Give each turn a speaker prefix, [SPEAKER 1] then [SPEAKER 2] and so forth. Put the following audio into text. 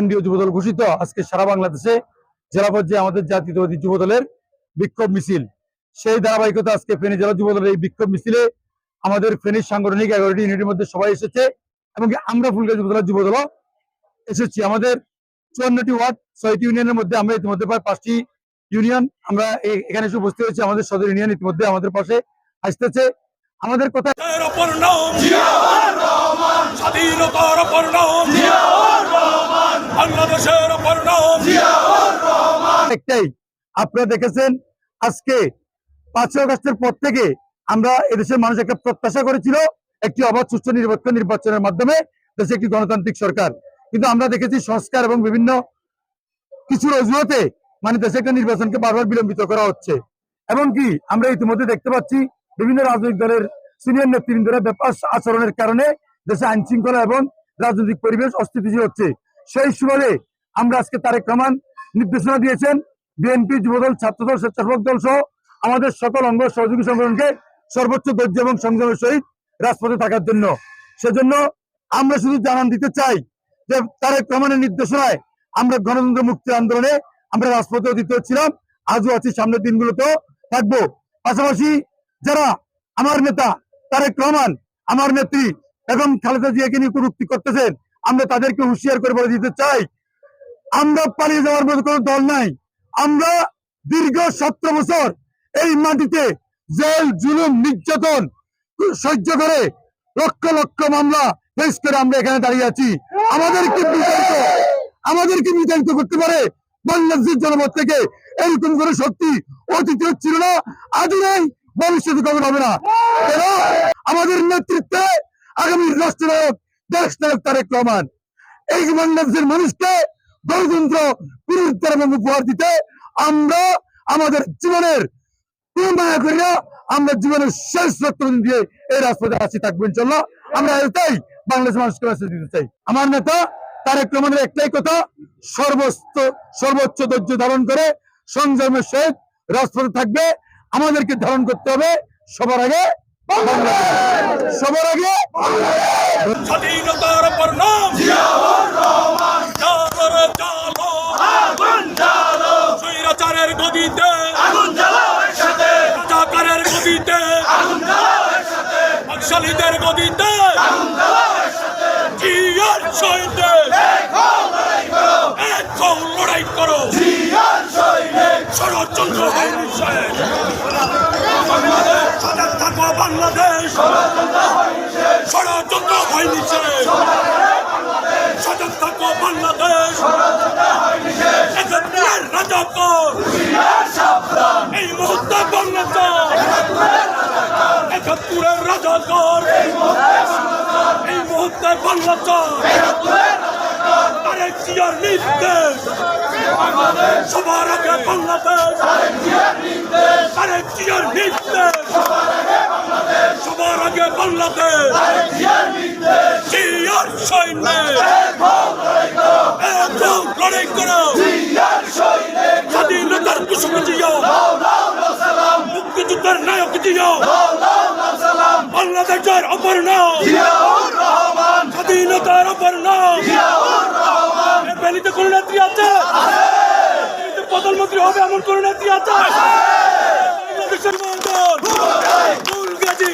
[SPEAKER 1] কেন্দ্রীয় যুবদল ঘোষিত। আজকে সারা বাংলাদেশে জেলা পর্যায়ে আমাদের জাতীয়তাবাদী যুবদলের বিক্ষোভ মিছিল। সেই ধারাবাহিকতা আজকে ফেনী জেলা যুবদলের এই বিক্ষোভ মিছিলে আমাদের ফেনীর সাংগঠনিক এগারোটি ইউনিটের মধ্যে সবাই এসেছে এবং আমরা ফুলগাছ যুবদলের যুবদল এসেছি। আমাদের চুয়ান্নটি ওয়ার্ড, ছয়টি ইউনিয়নের মধ্যে আমরা ইতিমধ্যে প্রায় পাঁচটি ইউনিয়ন আমরা এখানে এসে উপস্থিত হয়েছি। আমাদের সদর ইউনিয়ন ইতিমধ্যে আমাদের পাশে আসতেছে। আমাদের কথা
[SPEAKER 2] স্বাধীনতার
[SPEAKER 1] একটাই। আপনারা দেখেছেন, আজকে পাঁচই আগস্টের পর থেকে আমরা এদেশের মানুষ একটা প্রত্যাশা করেছিল, একটি অবাধ, সুষ্ঠু নিরপেক্ষ নির্বাচনের মাধ্যমে দেশে একটি গণতান্ত্রিক সরকার। কিন্তু আমরা দেখেছি সংস্কার এবং বিভিন্ন কিছুর অজুহাতে মানে দেশে একটা নির্বাচনকে বারবার বিলম্বিত করা হচ্ছে। এবং কি আমরা ইতিমধ্যে দেখতে পাচ্ছি, বিভিন্ন রাজনৈতিক দলের সিনিয়র নেতৃবৃন্দরা ব্যাপার আচরণের কারণে দেশে আইন শৃঙ্খলা এবং রাজনৈতিক পরিবেশ অস্থিতিশীল হচ্ছে। সেই সুবাদে আমরা আজকে তারেক রহমান নির্দেশনা দিয়েছেন বিএনপি যুবদল, ছাত্রদল, স্বেচ্ছাসেবক দল সহ আমাদের সকল অঙ্গ সহযোগী সংগঠনকে সর্বোচ্চ ধৈর্য এবং সংযমের সহিত রাজপথে থাকার জন্য। সেজন্য আমরা শুধু জানান দিতে চাই যে তারেক রহমানের নির্দেশনায় আমরা গণতন্ত্র মুক্তি আন্দোলনে আমরা রাজপথে অতীত ছিলাম, আজও আছি, সামনের দিনগুলোতেও থাকব। পাশাপাশি যারা আমার নেতা তারেক রহমান আমার নেত্রী এবং খালেদা জিয়াকে নিয়ে কুরুক্তি করতেছেন, আমরা তাদেরকে হুঁশিয়ার করে বলে দিতে চাই। আমরা পালিয়ে যাওয়ার মতো কোনো দল নাই। আমরা দীর্ঘ সতেরো বছর এই মাটিতে জেল, জুলুম, নির্যাতন, সহ্য করে লক্ষ লক্ষ মামলা ফেস করে আমরা এখানে দাঁড়িয়ে আছি। আমাদেরকে বিতাড়িত আমাদেরকে বিতাড়িত করতে পারে বাংলাদেশের জনমত থেকে। এরকম করে শক্তি অতীত ছিল না, আজও নেই, ভবিষ্যতে কখন হবে না। কেন? আমাদের নেতৃত্বে আগামী রাষ্ট্রনায়ক দেশ নায়ক তারেক রহমান। এই বাংলাদেশের মানুষকে গণতন্ত্র পুনরুদ্ধার এবং উপহার দিতে আমরা আমাদের জীবনের মায়া করি আমরা জীবনের শেষ রক্ত দিয়ে এই রাজপথে আসি থাকব ইনশাল্লাহ আমরা এটাই বাংলাদেশের মানুষকে মেসেজ দিতে চাই। আমার নেতা তারেক রহমানের একটাই কথা সর্বোচ্চ সর্বোচ্চ ধৈর্য ধারণ করে সংযমের সহিত রাজপথে থাকবে। আমাদেরকে ধারণ করতে হবে সবার আগে বাংলাদেশ। সবার আগে
[SPEAKER 2] স্বাধীনতার জালো স্বৈরাচারের গদিতে রাজাকারের গদিতে নকশালীদের গদিতে। জিয়ার সৈন্যে এখন লড়াই করো। ষড়যন্ত্র হয়নি শেষ। সজাগ থাকো, বাংলাদেশ। ষড়যন্ত্র থাকো, বাংলাদেশ একাত্তরের রাজাকার এই মুহূর্তে বাংলাদেশ একাত্তরের রাজাকার এই মুহূর্তে বাংলাদেশ তারেক জিয়ার নির্দেশ সবার আগে বাংলাদেশ। সবার আগে বাংলাদেশ। জিয়ার সৈন্য। লড়াই করো। স্বাধীনতার কুসুম জিও মুক্তিযুদ্ধের নায়ক জিও বাংলাদেশের অপর নাম। স্বাধীনতার অপর নাম। এ বেলিতে কোন নেত্রী আছে? প্রধানমন্ত্রী হবে এমন কোন নেত্রী আছে? বাংলাদেশের ফুলগাজী